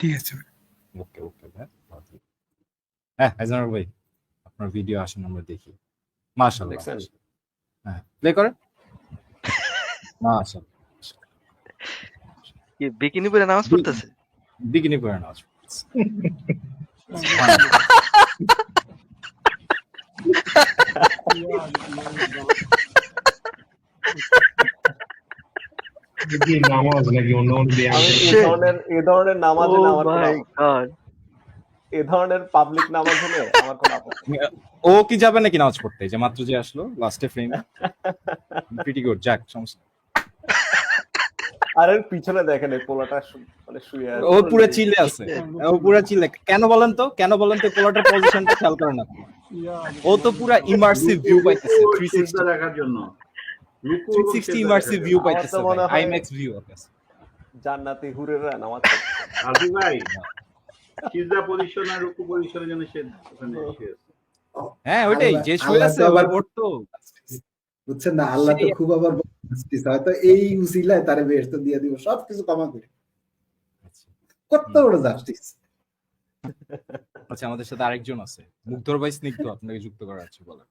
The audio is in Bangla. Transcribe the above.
ঠিক আছে ওকে ওকে। হ্যাঁ হাইজানুর ভাই আপনার ভিডিও আসেন আমরা দেখি মাশাআল্লাহ? হ্যাঁ প্লে করেন মাশাআল্লাহ কি বিকিনি পরে নামাজ পড়তেছে বিকিনি পরে নামাজ পড়তেছে। নামাজ নাকি অন্য Shit. ধরনের নামাজে Oh আমার পাবলিক নামাজ হলে আমার কোনো আপত্তি ও কি যাবে নাকি নামাজ পড়তে? যে মাত্র যে আসলো লাস্টে ফ্রেম প্রিটি গুড যাক সমস্যা। আর পিছনে দেখেন এই পোলাটা মানে শুয়ে আছে। ও পুরো চিলে আছে। ও পুরো চিলে কেন বলেন তো? কেন বলেন তো পোলাটার পজিশনটা খেয়াল করেন আপনি। ও তো পুরো ইমার্সিভ ভিউ পাইতেছে 360 দেখার জন্য। 360 ইমার্সিভ ভিউ আমার পাইতেছে আইম্যাক্স ভিউ কাছে জান্নাতি হুরেরা নামাজ পড়ছে। আলফি ভাই সিজদা পজিশন আর রুকু পজিশনের জন্য সে ওখানে হ্যাঁ ওইটাই যে শুয়ে আছে আবার- ওর তো। বুঝছেন না আল্লাহ তো খুব আবার হয়তো এই উসিলায় তারে বেশ তো দিয়ে দিব সবকিছু ক্ষমা করে। কত বড় জাস্টিস। আচ্ছা আমাদের সাথে আরেকজন আছে। মুগ্ধর ভাই স্নিগ্ধ আপনাকে যুক্ত করা আছে বলেন।